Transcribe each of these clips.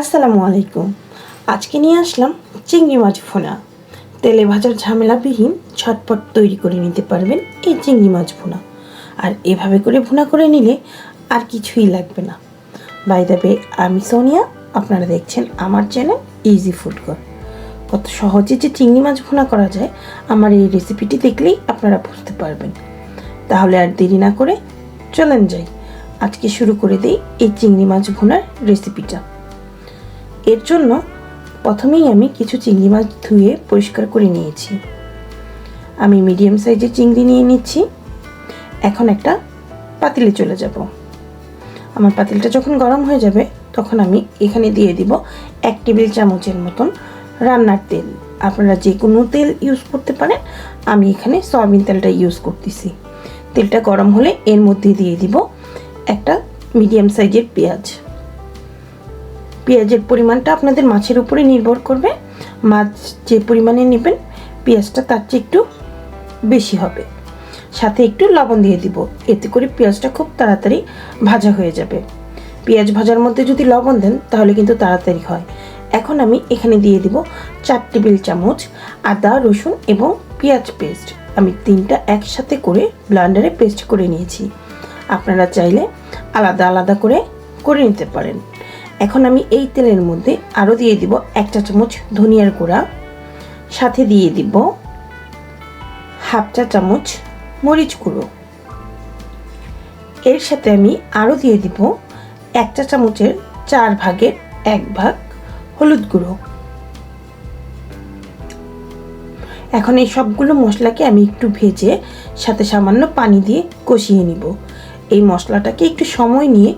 আসসালামু আলাইকুম। আজকে নিয়ে আসলাম চিংড়ি মাছ ভুনা। তেলে ভাজার ঝামেলাবিহীন ছটপট তৈরি করে নিতে পারবেন এই চিংড়ি মাছ ভুনা। আর এভাবে করে ভুনা করে নিলে আর কিছুই লাগবে না। বাই দ্য বে, আমি সোনিয়া, আপনারা দেখছেন আমার চ্যানেল ইজি ফুড কর কত সহজে যে চিংড়ি মাছ ভুনা করা যায়, আমার এই রেসিপিটি দেখলেই আপনারা বুঝতে পারবেন। তাহলে আর দেরি না করে চলেন যাই। আজকে শুরু করে দিই এই চিংড়ি মাছ ভুনার রেসিপিটা। এর জন্য প্রথমেই আমি কিছু চিংড়ি মাছ ধুয়ে পরিষ্কার করে নিয়েছি। আমি মিডিয়াম সাইজের চিংড়ি নিয়ে নিচ্ছি। এখন একটা পাতিলে চলে যাব। আমার পাতিলটা যখন গরম হয়ে যাবে, তখন আমি এখানে দিয়ে দিব এক টেবিল চামচের মতন রান্নার তেল। আপনারা যে কোনো তেল ইউজ করতে পারেন। আমি এখানে সয়াবিন তেলটা ইউজ করতেছি। তেলটা গরম হলে এর মধ্যে দিয়ে দিব একটা মিডিয়াম সাইজের পেঁয়াজ। পেঁয়াজের পরিমাণটা আপনাদের মাছের উপরে নির্ভর করবে। মাছ যে পরিমাণে নেবেন, পেঁয়াজটা তার চেয়ে একটু বেশি হবে। সাথে একটু লবণ দিয়ে দিব, এতে করে পেঁয়াজটা খুব তাড়াতাড়ি ভাজা হয়ে যাবে। পেঁয়াজ ভাজার মধ্যে যদি লবণ দেন, তাহলে কিন্তু তাড়াতাড়ি হয়। এখন আমি এখানে দিয়ে দিব চার টেবিল চামচ আদা, রসুন এবং পেঁয়াজ পেস্ট। আমি তিনটা একসাথে করে ব্লান্ডারে পেস্ট করে নিয়েছি। আপনারা চাইলে আলাদা আলাদা করে করে নিতে পারেন। এখন আমি এই তেলের মধ্যে আরও দিয়ে দিব একটা চামচ ধনিয়ার গুঁড়া, সাথে দিয়ে দিব হাফ চা চামচ মরিচ গুঁড়ো। এর সাথে আমি আরও দিয়ে দিব এক চা চামচের চার ভাগের এক ভাগ হলুদ গুঁড়ো। এখন এই সবগুলো মশলাকে আমি একটু ভেজে সাথে সামান্য পানি দিয়ে কষিয়ে নিব। এই মশলাটাকে একটু সময় নিয়ে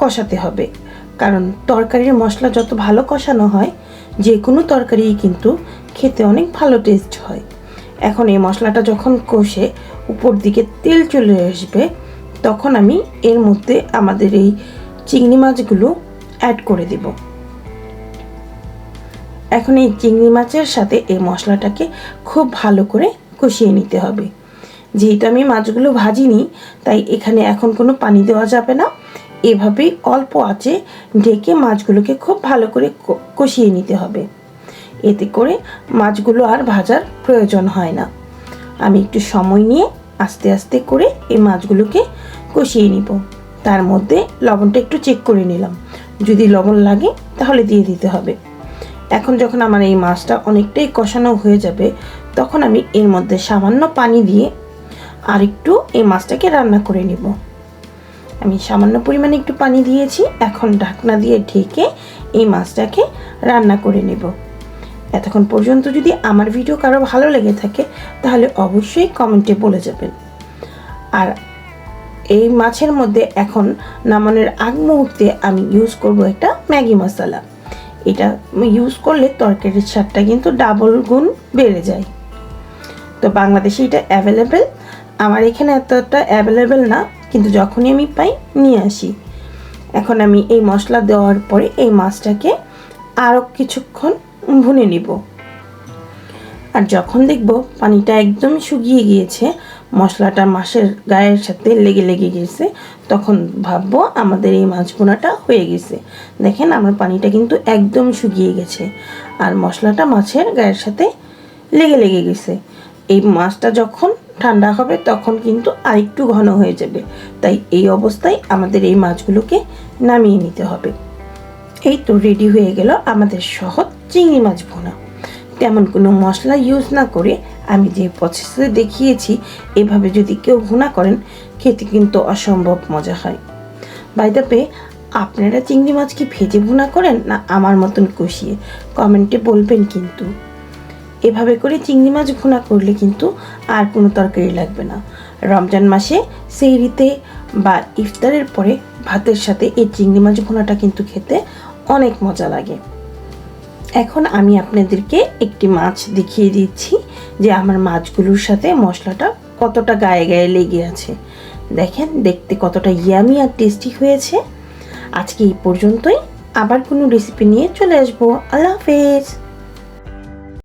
কষাতে হবে। কারণ তরকারির মশলা যত ভালো কষানো হয়, যে কোনো তরকারিই কিন্তু খেতে অনেক ভালো টেস্ট হয়। এখন এই মশলাটা যখন কষে উপর দিকে তেল চলে আসবে, তখন আমি এর মধ্যে আমাদের এই চিংড়ি মাছগুলো অ্যাড করে দেব। এখন এই চিংড়ি মাছের সাথে এই মশলাটাকে খুব ভালো করে কষিয়ে নিতে হবে। যেহেতু আমি মাছগুলো ভাজিনি, তাই এখানে এখন কোনো পানি দেওয়া যাবে না। এভাবেই অল্প আছে ঢেকে মাছগুলোকে খুব ভালো করে কষিয়ে নিতে হবে। এতে করে মাছগুলো আর ভাজার প্রয়োজন হয় না। আমি একটু সময় নিয়ে আস্তে আস্তে করে এই মাছগুলোকে কষিয়ে নিব। তার মধ্যে লবণটা একটু চেক করে নিলাম। যদি লবণ লাগে, তাহলে দিয়ে দিতে হবে। এখন যখন আমার এই মাছটা অনেকটাই কষানো হয়ে যাবে, তখন আমি এর মধ্যে সামান্য পানি দিয়ে আর একটু এই মাছটাকে রান্না করে নিব। আমি সামান্য পরিমাণে একটু পানি দিয়েছি, এখন ঢাকনা দিয়ে ঢেকে এই মাছটাকে রান্না করে নেব। এতক্ষণ পর্যন্ত যদি আমার ভিডিও কারও ভালো লেগে থাকে, তাহলে অবশ্যই কমেন্টে বলে যাবেন। আর এই মাছের মধ্যে এখন নামানোর আগ মুহূর্তে আমি ইউজ করব একটা ম্যাগি মশলা। এটা ইউজ করলে তরকারির স্বাদটা কিন্তু ডাবল গুণ বেড়ে যায়। তো বাংলাদেশে এটা অ্যাভেলেবেল আমার এখানে এতটা অ্যাভেলেবেল না। কিন্তু যখনই আমি পাই, নিয়ে আসি। এখন আমি এই মশলা দেওয়ার পরে এই মাছটাকে আরও কিছুক্ষণ ভুনে নিব। আর যখন দেখব পানিটা একদম শুকিয়ে গিয়েছে, মশলাটা মাছের গায়ের সাথে লেগে লেগে গেছে তখন ভাববো আমাদের এই মাছ ভুনাটা হয়ে গেছে। দেখেন আমার পানিটা কিন্তু একদম শুকিয়ে গেছে, আর মশলাটা মাছের গায়ের সাথে লেগে লেগে গেছে। এই মাছটা যখন ঠান্ডা হবে, তখন কিন্তু আরেকটু ঘন হয়ে যাবে। তাই এই অবস্থায় আমাদের এই মাছগুলোকে নামিয়ে নিতে হবে। এই তো রেডি হয়ে গেল আমাদের সহজ চিংড়ি মাছ ভোনা। তেমন কোনো মশলা ইউজ না করে আমি যে প্রসেসে দেখিয়েছি, এভাবে যদি কেউ ভুনা করেন, খেতে কিন্তু অসম্ভব মজা হয়। বাই দ্য পে আপনারা চিংড়ি মাছ কি ভেজে ভুনা করেন না আমার মতন কষিয়ে? কমেন্টে বলবেন কিন্তু। এভাবে করে চিংড়ি মাছ ভুনা করলে কিন্তু আর কোনো তরকারি লাগবে না। রমজান মাসে সেইরিতে বা ইফতারের পরে ভাতের সাথে এই চিংড়ি মাছ ভুনাটা কিন্তু খেতে অনেক মজা লাগে। এখন আমি আপনাদেরকে একটি মাছ দেখিয়ে দিচ্ছি যে আমার মাছগুলোর সাথে মশলাটা কতটা গায়ে গায়ে লেগে আছে। দেখেন, দেখতে কতটা ইয়ামি আর টেস্টি হয়েছে। আজকে এই পর্যন্তই। আবার কোনো রেসিপি নিয়ে চলে আসব। আল্লাহ হাফেজ।